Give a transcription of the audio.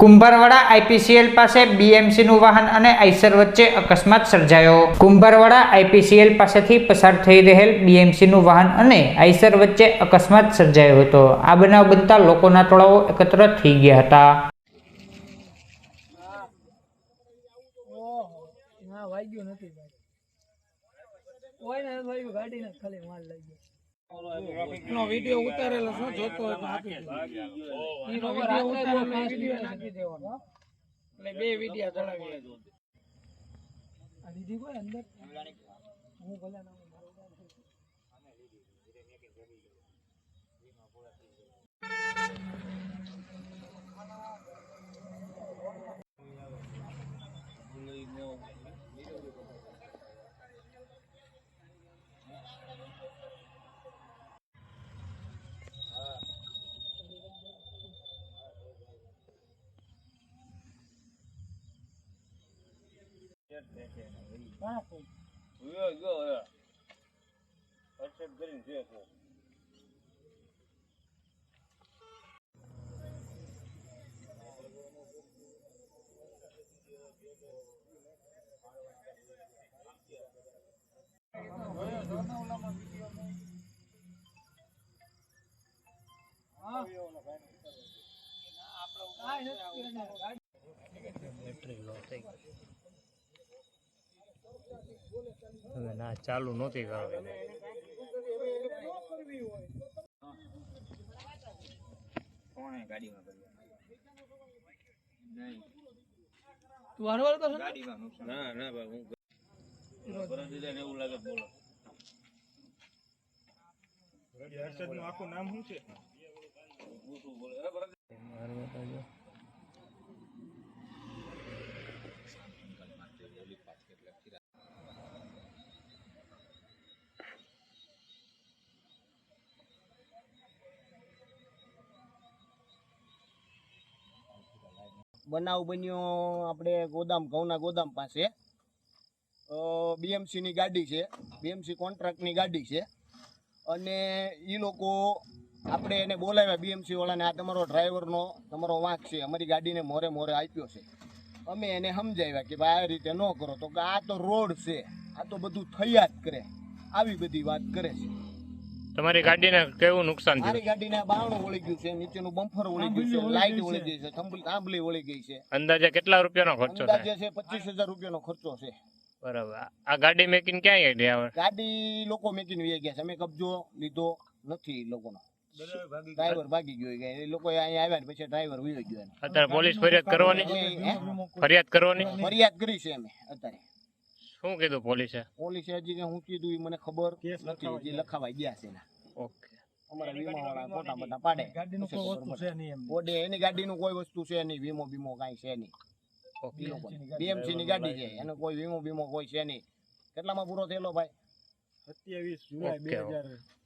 Kumbharwada IPCL પાસે બીએમસીનું વાહન અને આઈસર વચ્ચે અકસ્માત સર્જાયો. કુંભારવાડા આઈપીસીએલ પાસેથી પસાર થઈ રહેલ બીએમસીનું વાહન અને આઈસર વચ્ચે અકસ્માત સર્જાયો હતો. આ બનાવ બનતા લોકોના ટોળાઓ એકત્ર થઈ ગયા હતા. વિડિયો ઉતારેલો શું જોતો હોય તો આપી દો ઈનો ઉતારેલો મેં નાખી દેવાનો. એટલે બે વિડિયો ચડાવી આ કોઈ અંદર? હું ભલે ના Papo. Yeah, yeah, yeah. Accept getting there, sir. આપણે ગાડી હવે ના ચાલુ નહોતી કરવી તું હરવળ તો છે ના? ના ભાઈ હું એવું લાગે બોલો. બનાવ બન્યો આપણે ગોદામ, ઘઉંના ગોદામ પાસે. બીએમસીની ગાડી છે. બીએમસી કોન્ટ્રાક્ટની ગાડી છે. અને એ લોકો આપણે એને બોલાવ્યા બીએમસી વાળાને, આ તમારો ડ્રાઈવરનો તમારો વાંક છે. અમારી ગાડીને મોરે મોરે આપ્યો છે. અમે એને સમજાવ્યા કે ભાઈ આ રીતે ન કરો. તો કે આ તો રોડ છે. આ તો બધું થયા જ કરે. આવી બધી વાત કરે છે. તમારી ગાડીને કેવું નુકસાન મારી થયું ગાડીને બારણું વળી ગયું છે નીચેનું બમ્પર વળી ગયું છે લાઈટ વળી ગઈ છે થંભલી થાંભલી વળી ગઈ છે. અંદાજે કેટલા રૂપિયાનો ખર્ચો થાય? અંદાજે છે પચીસ હજાર રૂપિયાનો ખર્ચો છે. બરાબર. આ ગાડી મેકિંગ ક્યાં ગઈ આવે ગાડી લોકો મેકિંગ વી ગયા છે. અમે કબજો લીધો નથી લોકોનો. ડ્રાઈવર ભાગી ગયો એ એ લોકો અહીંયા આવ્યા ને પછી ડ્રાઈવર વહી ગયો અત્યારે પોલીસ ફરિયાદ કરવાની? ફરિયાદ કરવાની? ફરિયાદ કરી છે અમે અત્યારે. શું કીધું પોલીસે પોલીસે હજી કે હું કીધું એ મને ખબર નથી. હજી લખાવા ગયા છે એના. ઓકે. અમારા વીમા વાળા ફોટા બધા પાડે. ગાડીનું કોઈ વસ્તુ છે નહીં ઓડે એની ગાડીનું કોઈ વસ્તુ છે નહીં. વીમો બીમો કાંઈ છે નહીં. બીએમસી ની ગાડી. છે. એનો કોઈ વીમો બીમો કોઈ છે નહીં. કેટલામાં પૂરો થયેલો ભાઈ? ઓકે